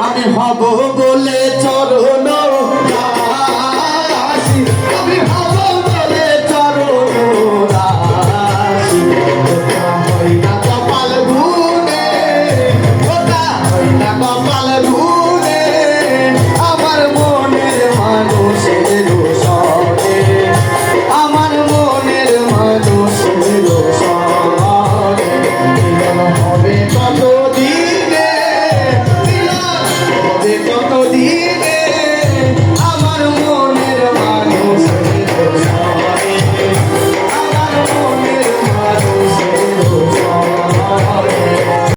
আমি হব বলে চলো